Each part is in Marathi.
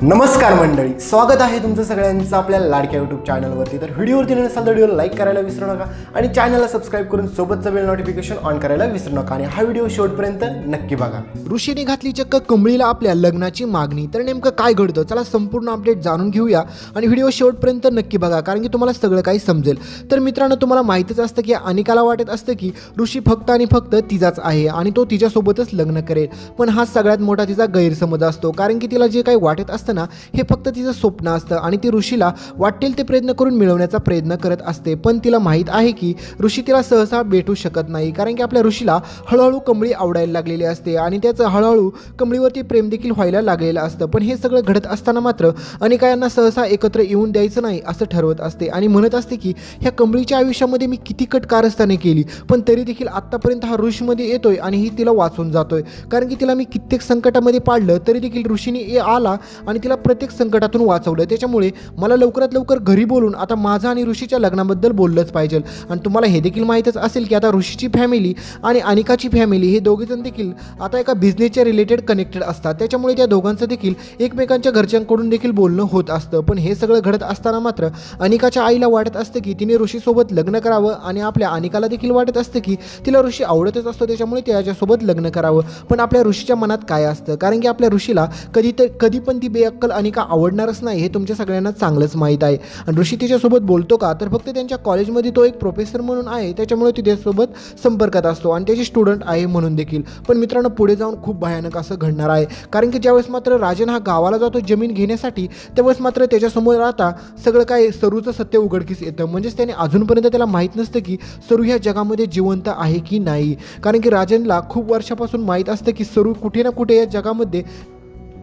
नमस्कार मंडळी स्वागत आहे तुमचं सगळ्यांचं आपल्या लाडक्या यूट्यूब चॅनलवरती तर व्हिडिओवरती नसाल तर व्हिडिओ लाईक करायला विसरू नका आणि चॅनलला सबस्क्राईब करून सोबतचं बेल नोटिफिकेशन ऑन करायला विसरू नका. आणि हा व्हिडिओ शेवटपर्यंत नक्की बघा. ऋषीने घातली चक्क कमळीला आपल्या लग्नाची मागणी. तर नेमकं काय घडतं? चला संपूर्ण अपडेट जाणून घेऊया आणि व्हिडिओ शेवटपर्यंत नक्की बघा कारण की तुम्हाला सगळं काही समजेल. तर मित्रांनो तुम्हाला माहितीच असतं की अनिकाला वाटत असतं की ऋषी फक्त आणि फक्त तिचाच आहे आणि तो तिच्यासोबतच लग्न करेल. पण हा सगळ्यात मोठा तिचा गैरसमज असतो कारण की तिला जे काही वाटत असतं असताना हे फक्त तिचं स्वप्न असतं आणि ती ऋषीला वाटेल ते प्रयत्न करून मिळवण्याचा प्रयत्न करत असते. पण तिला माहीत आहे की ऋषी तिला सहसा भेटू शकत नाही कारण की आपल्या ऋषीला हळूहळू कमळी आवडायला लागलेली असते आणि त्याचं हळूहळू कमळीवरती प्रेम देखील व्हायला लागलेलं असतं. पण हे सगळं घडत असताना मात्र अनेकांना सहसा एकत्र येऊन द्यायचं नाही असं ठरवत असते आणि म्हणत असते की ह्या कमळीच्या आयुष्यामध्ये मी किती कट कारस्थाने केली पण तरी देखील आत्तापर्यंत हा ऋषीमध्ये येतोय आणि ही तिला वाचून जातोय. कारण की तिला मी कित्येक संकटामध्ये पाडलं तरी देखील ऋषीने आला आणि आणि तिला प्रत्येक संकटातून वाचवलं त्याच्यामुळे मला लवकरात लवकर घरी बोलून आता माझा आणि ऋषीच्या लग्नाबद्दल बोललंच पाहिजे. आणि तुम्हाला हे देखील माहीतच असेल की आता ऋषीची फॅमिली आणि अनिकाची फॅमिली हे दोघेजण देखील आता एका बिझनेसच्या रिलेटेड कनेक्टेड असतात. त्याच्यामुळे त्या दोघांचं देखील एकमेकांच्या घरच्यांकडून देखील बोलणं होत असतं. पण हे सगळं घडत असताना मात्र अनिकाच्या आईला वाटत असतं की तिने ऋषीसोबत लग्न करावं आणि आपल्या अनिकाला देखील वाटत असतं की तिला ऋषी आवडतच असतो. त्याच्यामुळे त्याच्यासोबत लग्न करावं. पण आपल्या ऋषीच्या मनात काय असतं? कारण की आपल्या ऋषीला कधी तर कधी पण ती बे बेअक्कल अनिका आवडणारच नाही हे तुमच्या सगळ्यांना चांगलंच माहीत आहे. आणि ऋषी तिच्यासोबत बोलतो का? तर फक्त त्यांच्या कॉलेजमध्ये तो एक प्रोफेसर म्हणून आहे त्याच्यामुळे ती त्याच्यासोबत संपर्कात असतो आणि त्याची स्टुडंट आहे म्हणून देखील. पण मित्रांनो पुढे जाऊन खूप भयानक असं घडणार आहे. कारण की ज्यावेळेस मात्र राजन हा गावाला जातो जमीन घेण्यासाठी त्यावेळेस मात्र त्याच्यासमोर आता सगळं काय सरूचं सत्य उघडकीस येतं. म्हणजेच त्याने अजूनपर्यंत त्याला माहीत नसतं की सरू ह्या जगामध्ये जिवंत आहे की नाही. कारण की राजनला खूप वर्षापासून माहीत असतं की सरू कुठे ना कुठे या जगामध्ये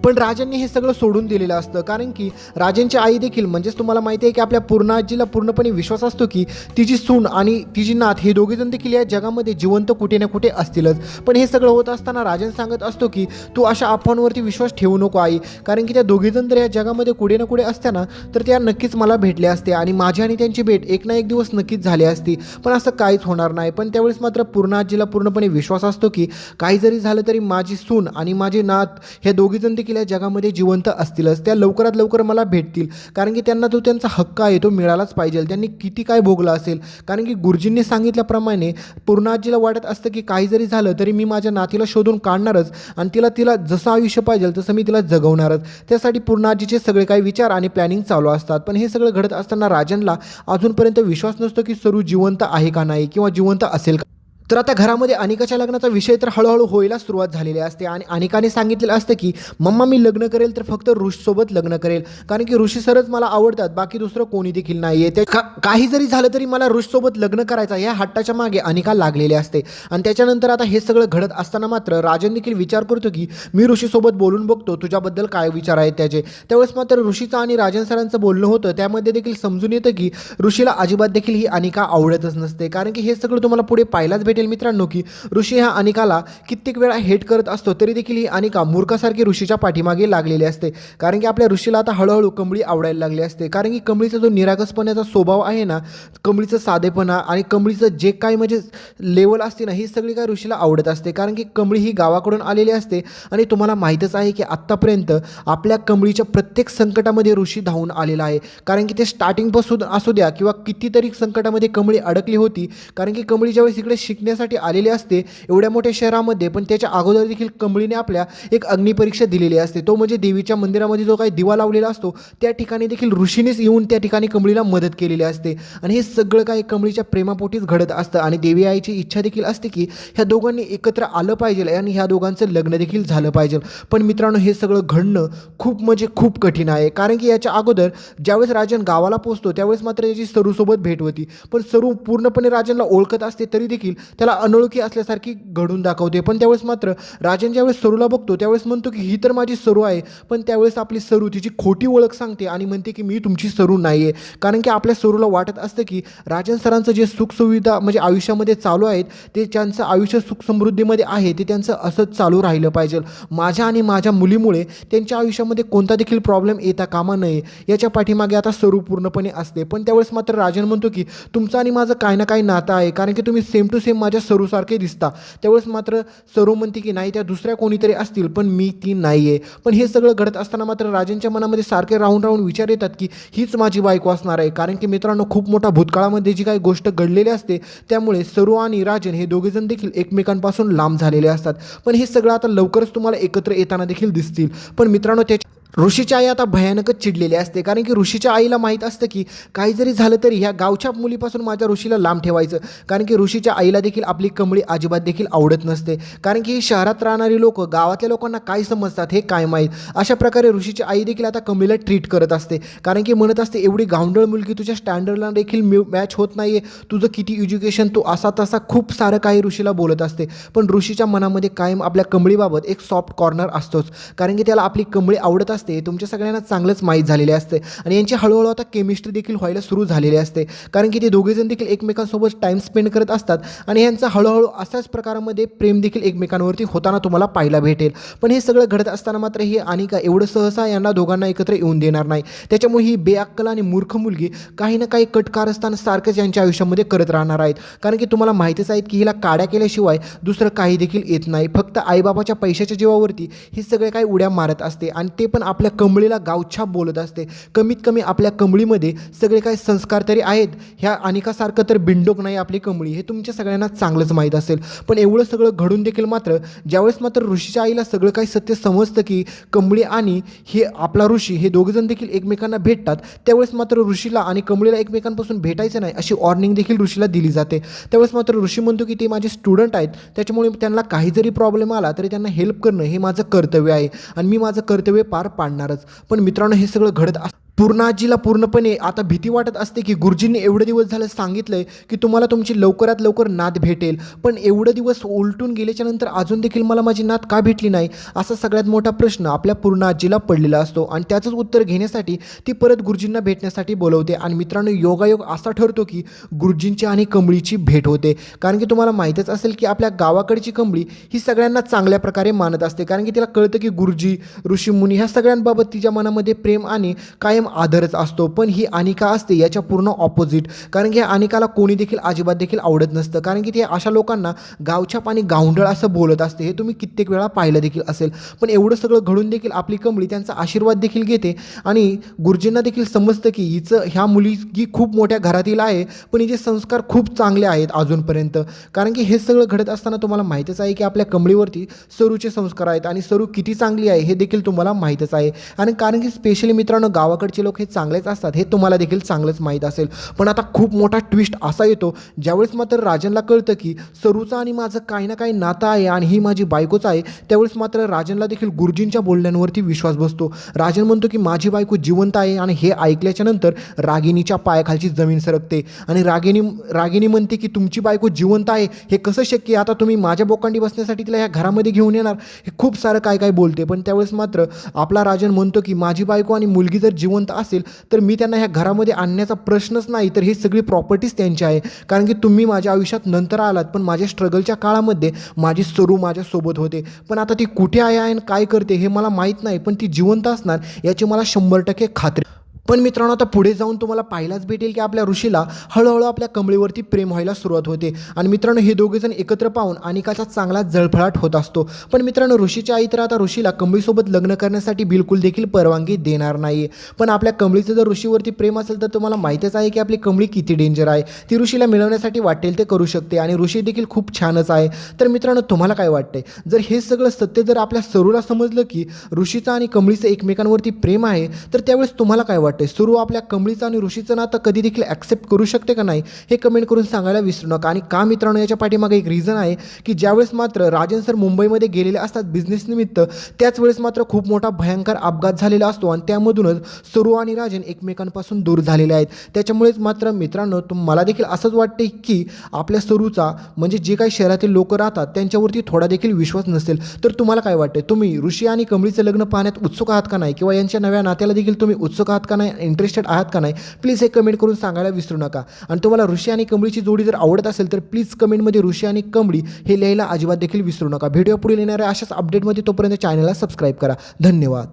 पण राजांनी हे सगळं सोडून दिलेलं असतं. कारण की राजांची आई देखील म्हणजेच तुम्हाला माहिती आहे की आपल्या पूर्ण आजीला पूर्णपणे विश्वास असतो की तिची सून आणि तिची नात हे दोघेजण देखील या जगामध्ये जिवंत कुठे ना कुठे असतीलच. पण हे सगळं होत असताना राजन सांगत असतो की तू अशा अफवांवरती विश्वास ठेवू नको आई. कारण की त्या दोघेजण जर या जगामध्ये कुठे ना कुठे असत्या ना तर त्या नक्कीच मला भेटल्या असते आणि माझी आणि त्यांची भेट एक ना एक दिवस नक्कीच झाली असती. पण असं काहीच होणार नाही. पण त्यावेळेस मात्र पूर्ण आजीला पूर्णपणे विश्वास असतो की काही जरी झालं तरी माझी सून आणि माझी नात हे दोघेजण देखील या जगामध्ये जिवंत असतीलच त्या लवकरात लवकर मला भेटतील. कारण की त्यांना तो त्यांचा हक्क आहे तो मिळालाच पाहिजे. त्यांनी किती काय भोगला असेल. कारण की गुरुजींनी सांगितल्याप्रमाणे पूर्ण आजीला वाटत असतं की काही जरी झालं तरी मी माझ्या नातीला शोधून काढणारच आणि तिला तिला जसं आयुष्य पाहिजे तसं मी तिला जगवणारच. त्यासाठी पूर्ण आजीचे सगळे काही विचार आणि प्लॅनिंग चालू असतात. पण हे सगळं घडत असताना राजनला अजूनपर्यंत विश्वास नसतो की सरू जिवंत आहे का नाही किंवा जिवंत असेल का? तर आता घरामध्ये अनिकाच्या लग्नाचा विषय तर हळूहळू होईला सुरुवात झालेली असते आणि अनिकाने सांगितलेलं असतं की मम्मा मी लग्न करेल तर फक्त ऋषीसोबत लग्न करेल. कारण की ऋषी सरच मला आवडतात बाकी दुसरं कोणी देखील नाही आहे ते का- काही जरी झालं तरी मला ऋषीसोबत लग्न करायचं या हट्टाच्या मागे अनिका लागलेली असते. आणि त्याच्यानंतर आता हे सगळं घडत असताना मात्र राजन देखील विचार करतो की मी ऋषीसोबत बोलून बघतो तुझ्याबद्दल काय विचार आहेत त्याचे? त्यावेळेस मात्र ऋषीचं आणि राजन सरांचं बोलणं होतं. त्यामध्ये देखील समजून येतं की ऋषीला अजिबात देखील ही अनिका आवडतच नसते. कारण की हे सगळं तुम्हाला पुढे पाहायलाच भेटेल. मित्रांनो की ऋषी हा अनिकाला कित्येक वेळा हेट करत असतो तरी देखील ही अनिका मूर्खासारखी ऋषीच्या पाठीमागे लागलेली असते. कारण की आपल्या ऋषीला आता हळूहळू कमळी आवडायला लागली असते. कारण की कमळीचा जो निरागसपणाचा स्वभाव आहे ना कमळीचं साधेपणा आणि कमळीचं जे काय म्हणजे लेवल असते ना ही सगळी काय ऋषीला आवडत असते. कारण की कमळी ही गावाकडून आलेली असते आणि तुम्हाला माहीतच आहे की आत्तापर्यंत आपल्या कमळीच्या प्रत्येक संकटामध्ये ऋषी धावून आलेला आहे. कारण की ते स्टार्टिंगपासून असू द्या किंवा कितीतरी संकटामध्ये कमळी अडकली होती. कारण की कमळी ज्यावेळेस इकडे शिकण्यासाठी आलेले असते एवढ्या मोठ्या शहरामध्ये पण त्याच्या अगोदर देखील कंबळीने आपल्या एक अग्निपरीक्षा दिलेली असते. तो म्हणजे देवीच्या मंदिरामध्ये जो काही दिवा लावलेला असतो त्या ठिकाणी देखील ऋषीनेच येऊन त्या ठिकाणी कंबळीला मदत केलेली असते. आणि हे सगळं काही कमळीच्या प्रेमापोटीच घडत असतं. आणि देवी आईची इच्छा देखील असते की ह्या दोघांनी एकत्र आलं पाहिजे आणि ह्या दोघांचं लग्न देखील झालं पाहिजे. पण मित्रांनो हे सगळं घडणं खूप म्हणजे खूप कठीण आहे. कारण की याच्या अगोदर ज्यावेळेस राजन गावाला पोहोचतो त्यावेळेस मात्र त्याची सरूसोबत भेट होती. पण सरू पूर्णपणे राजनला ओळखत असते तरी देखील त्याला अनोळखी असल्यासारखी घडून दाखवते. पण त्यावेळेस मात्र राजन ज्यावेळेस सरूला बघतो त्यावेळेस म्हणतो की ही तर माझी सरू आहे पण त्यावेळेस आपली सरू तिची खोटी ओळख सांगते आणि म्हणते की मी तुमची सरू नाही आहे कारण की आपल्या सरूला वाटत असतं की राजन सरांचं जे सुखसुविधा म्हणजे आयुष्यामध्ये चालू आहेत ते त्यांचं आयुष्य सुखसमृद्धीमध्ये आहे ते त्यांचं असंच चालू राहिलं पाहिजे. माझ्या आणि माझ्या मुलीमुळे त्यांच्या आयुष्यामध्ये कोणता देखील प्रॉब्लेम येता कामा नये याच्या पाठीमागे आता सरू पूर्णपणे असते. पण त्यावेळेस मात्र राजन म्हणतो की तुमचं आणि माझं काही ना काही नातं आहे कारण की तुम्ही सेम टू सेम माझ्या सरूसारखे दिसता. त्यावेळेस मात्र सरू म्हणते की नाही त्या दुसऱ्या कोणीतरी असतील पण मी ती नाही आहे पण हे सगळं घडत असताना मात्र राजेंच्या मनामध्ये सारखे राहून राहून विचार येतात की हीच माझी बायको असणार आहे. कारण की मित्रांनो खूप मोठा भूतकाळामध्ये जी काही गोष्ट घडलेली असते त्यामुळे सरू आणि राजन हे दोघेजण देखील एकमेकांपासून लांब झालेले असतात. पण हे सगळं आता लवकरच तुम्हाला एकत्र येताना देखील दिसतील. पण मित्रांनो त्याच्या ऋषीची आई आता भयानकच चिडलेली असते. कारण की ऋषीच्या आईला माहीत असतं की काही जरी झालं तरी ह्या गावच्या मुलीपासून माझ्या ऋषीला लांब ठेवायचं. कारण की ऋषीच्या आईला देखील आपली कमळी अजिबात देखील आवडत नसते. कारण की शहरात राहणारी लोक गावातल्या लोकांना काय समजतात हे काय माहीत? अशा प्रकारे ऋषीची आई देखील आता कमळीला ट्रीट करत असते. कारण की म्हणत असते एवढी गावंडळ मुलगी तुझ्या स्टँडर्डला देखील मॅच होत नाही आहे तुझं किती एज्युकेशन तू असा तसा खूप सारं काही ऋषीला बोलत असते. पण ऋषीच्या मनामध्ये कायम आपल्या कमळीबाबत एक सॉफ्ट कॉर्नर असतोच. कारण की त्याला आपली कमळी आवडत असते असते तुमच्या सगळ्यांना चांगलंच माहीत झालेले असते आणि यांची हळूहळू आता केमिस्ट्री देखील व्हायला सुरू झालेली असते. कारण की ते दोघेजण देखील एकमेकांसोबत टाईम स्पेंड करत असतात आणि यांचा हळूहळू अशाच प्रकारामध्ये प्रेम देखील एकमेकांवरती होताना तुम्हाला पाहायला भेटेल. पण हे सगळं घडत असताना मात्र ही अनिका एवढं सहसा यांना दोघांना एकत्र येऊन देणार नाही. त्याच्यामुळे ही बेअक्कल आणि मूर्ख मुलगी काही ना काही कटकारस्थान सारखंच यांच्या आयुष्यामध्ये करत राहणार आहेत. कारण की तुम्हाला माहितीच आहेत की हिला काड्या केल्याशिवाय दुसरं काही देखील येत नाही. फक्त आईबाबाच्या पैशाच्या जीवावरती हे सगळे काही उड्या मारत असते आणि ते पण आपल्या कमळीला गावछाप बोलत असते. कमीत कमी आपल्या कमळीमध्ये सगळे काही संस्कार तरी आहेत. ह्या अनिकासारखं तर बिंडोक नाही आपली कमळी. हे तुमच्या सगळ्यांना चांगलंच माहीत असेल. पण एवढं सगळं घडून देखील मात्र ज्यावेळेस मात्र ऋषीच्या आईला सगळं काही सत्य समजतं की कमळी आणि हे आपला ऋषी हे दोघंजण देखील एकमेकांना भेटतात त्यावेळेस मात्र ऋषीला आणि कमळीला एकमेकांपासून भेटायचं नाही अशी वॉर्निंग देखील ऋषीला दिली जाते. त्यावेळेस मात्र ऋषी म्हणतो की ते माझे स्टुडंट आहेत. त्याच्यामुळे त्यांना काही जरी प्रॉब्लेम आला तरी त्यांना हेल्प करणं हे माझं कर्तव्य आहे. आणि मी माझं कर्तव्य पार पाडणारच. पण मित्रांनो हे सगळं घडत अस पूर्ण आजीला पूर्णपणे आता भीती वाटत असते की गुरुजींनी एवढे दिवस झालं सांगितलं आहे की तुम्हाला तुमची लवकरात लवकर नात भेटेल. पण एवढे दिवस उलटून गेल्याच्यानंतर अजून देखील मला माझी नात का भेटली नाही? असा सगळ्यात मोठा प्रश्न आपल्या पूर्ण आजीला पडलेला असतो आणि त्याचंच उत्तर घेण्यासाठी ती परत गुरुजींना भेटण्यासाठी बोलवते. आणि मित्रांनो योगायोग असा ठरतो की गुरुजींची आणि कमळीची भेट होते. कारण की तुम्हाला माहीतच असेल की आपल्या गावाकडची कमळी ही सगळ्यांना चांगल्या प्रकारे मानत असते. कारण की तिला कळतं की गुरुजी ऋषीमुनी ह्या सगळ्यांबाबत तिच्या मनामध्ये प्रेम आणि कायम आदरच असतो पण ही अनिका असते याच्या पूर्ण ऑपोजिट कारण की या अनिकाला कोणी देखील अजिबात देखील आवडत नसतं. कारण की ते अशा लोकांना गावच्या पाणी गावंढळ असं बोलत असते हे तुम्ही कित्येक वेळा पाहिलं देखील असेल. पण एवढं सगळं घडून देखील आपली कमळी त्यांचा आशीर्वाद देखील घेते आणि गुरुजींना देखील समजतं की हिचं ह्या मुलगी खूप मोठ्या घरातील आहे पण हिचे संस्कार खूप चांगले आहेत अजूनपर्यंत. कारण की हे सगळं घडत असताना तुम्हाला माहीतच आहे की आपल्या कमळीवरती सरूचे संस्कार आहेत आणि सरू किती चांगली आहे हे देखील तुम्हाला माहीतच आहे. आणि कारण की स्पेशली मित्रांनो गावाकडे गावाकडचे लोक हे चांगलेच असतात हे तुम्हाला देखील चांगलंच माहीत असेल. पण आता खूप मोठा ट्विस्ट असा येतो ज्यावेळेस मात्र राजनला कळतं की सरूचं आणि माझं काही ना काही नातं आहे आणि ही माझी बायकोच आहे त्यावेळेस मात्र राजनला देखील गुरुजींच्या बोलण्यांवरती विश्वास बसतो. राजन म्हणतो की माझी बायको जिवंत आहे आणि हे ऐकल्याच्या नंतर रागिणीच्या पायाखालची जमीन सरकते. आणि रागिणी रागिणी म्हणते की तुमची बायको जिवंत आहे हे कसं शक्य आहे? आता तुम्ही माझ्या बोकांडी बसण्यासाठी तिला ह्या घरामध्ये घेऊन येणार. हे खूप सारं काय काय बोलते. पण त्यावेळेस मात्र आपला राजन म्हणतो की माझी बायको आणि मुलगी जर जिवंत असेल तर मी त्यांना ह्या घरामध्ये आणण्याचा प्रश्नच नाही. तर ही सगळी प्रॉपर्टीज त्यांची आहे. कारण की तुम्ही माझ्या आयुष्यात नंतर आलात पण माझ्या स्ट्रगलच्या काळामध्ये माझी सरू माझ्यासोबत होते. पण आता ती कुठे आहे आणि काय करते हे मला माहीत नाही पण ती जिवंत असणार याची मला शंभर टक्के खात्री. पण मित्रांनो आता पुढे जाऊन तुम्हाला पाहायलाच भेटेल की आपल्या ऋषीला हळूहळू आपल्या कमळीवरती प्रेम व्हायला सुरुवात होते. आणि मित्रांनो हे दोघेजण एकत्र पाहून अनिकाचा चांगला जळफळाट होत असतो. पण मित्रांनो ऋषीच्या आई तर आता ऋषीला कमळीसोबत लग्न करण्यासाठी बिलकुल देखील परवानगी देणार नाही पण आपल्या कमळीचं जर ऋषीवरती प्रेम असेल तर तुम्हाला माहीतच आहे की आपली कमळी किती डेंजर आहे. ती ऋषीला मिळवण्यासाठी वाटेल ते करू शकते आणि ऋषी देखील खूप छानच आहे. तर मित्रांनो तुम्हाला काय वाटतंय? जर हे सगळं सत्य जर आपल्या सरूला समजलं की ऋषीचं आणि कमळीचं एकमेकांवरती प्रेम आहे तर त्यावेळेस तुम्हाला काय वाटतं वाटते सुरू आपल्या कमळीचं आणि ऋषीचं नातं कधी देखील ॲक्सेप्ट करू शकते का नाही हे कमेंट करून सांगायला विसरू नका. आणि का मित्रांनो याच्या पाठीमागे एक रिझन आहे की ज्यावेळेस मात्र राजन सर मुंबईमध्ये गेलेले असतात बिझनेस निमित्त त्याच वेळेस मात्र खूप मोठा भयंकर अपघात झालेला असतो आणि त्यामधूनच सुरू आणि राजन एकमेकांपासून दूर झालेले आहेत. त्याच्यामुळेच मात्र मित्रांनो मला देखील असंच वाटते की आपल्या सुरूचा म्हणजे जे काही शहरातील लोक राहतात त्यांच्यावरती थोडा देखील विश्वास नसेल. तर तुम्हाला काय वाटते तुम्ही ऋषी आणि कमळीचं लग्न पाहण्यात उत्सुक आहात का नाही? किंवा यांच्या नव्या नात्याला देखील तुम्ही उत्सुक आहात का नाही इंटरेस्टेड आहात का नाही प्लीज हे कमेंट करून सांगायला विसरू नका. आणि तुम्हाला ऋषी आणि कमळीची जोडी जर आवडत असेल तर प्लीज कमेंटमध्ये ऋषी आणि कमळी हे लिहायला अजिबात देखील विसरू नका. व्हिडिओ पुढे येणाऱ्या अशाच अपडेटमध्ये तोपर्यंत चॅनलला सबस्क्राईब करा. धन्यवाद.